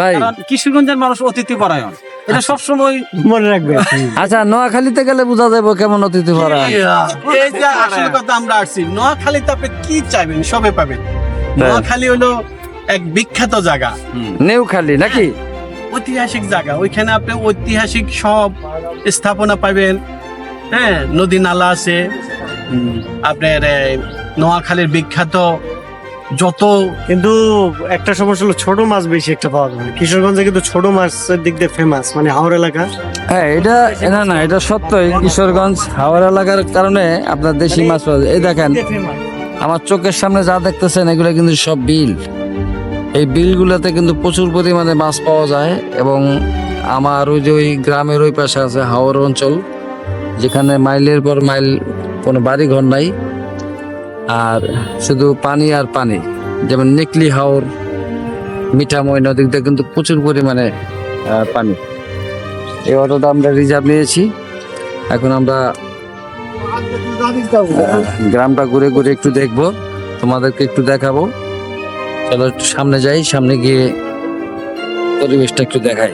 ভাই। কিশোরগঞ্জের মানুষ অতিথি পরায়ণ। এটা সবসময় মনে রাখবে। আচ্ছা নোয়াখালীতে গেলে বোঝা যাবে কেমন অতিথি ভরা এই যে আসল কথা আমরা আসছি নোয়াখালীতে আপনি কি চাইবেন? সবে পাবেন। নোয়াখালী হলো এক বিখ্যাত জায়গা। নেউখালী নাকি? ঐতিহাসিক জায়গা। ওইখানে আপনি ঐতিহাসিক সব স্থাপনা পাবেন। হ্যাঁ নদী নালা আছে। আপনার নোয়াখালীর বিখ্যাত যত কিন্তু একটা সমস্যা হলো ছোট মাছ বেশি একটা পাওয়া যায় না। কিশোরগঞ্জে কিন্তু ছোট মাছের দিক দিয়ে ফেমাস মানে হাওড় এলাকা। হ্যাঁ এটা না না এটা সত্যই কিশোরগঞ্জ হাওড় এলাকার কারণে আপনার দেশি মাছ পাওয়া যায়। এই দেখেন আমার চোখের সামনে যা দেখতেছেন এগুলো কিন্তু সব বিল। এই বিলগুলোতে কিন্তু প্রচুর পরিমাণে মাছ পাওয়া যায় এবং আমার ওই যে ওই গ্রামের ওই পাশে আছে হাওড় অঞ্চল যেখানে মাইলের পর মাইল কোনো বাড়ি ঘর নাই। আর শুধু পানি আর পানি, যেমন নিকলি হাওর, মিঠাময় নদীতে কিন্তু প্রচুর পরিমাণে পানি। এই অটোটা আমরা রিজার্ভ নিয়েছি। এখন আমরা গ্রামটা ঘুরে ঘুরে একটু দেখব। তোমাদেরকে একটু দেখাবো। চলো একটু সামনে যাই, সামনে গিয়ে পরিবেশটা একটু দেখাই।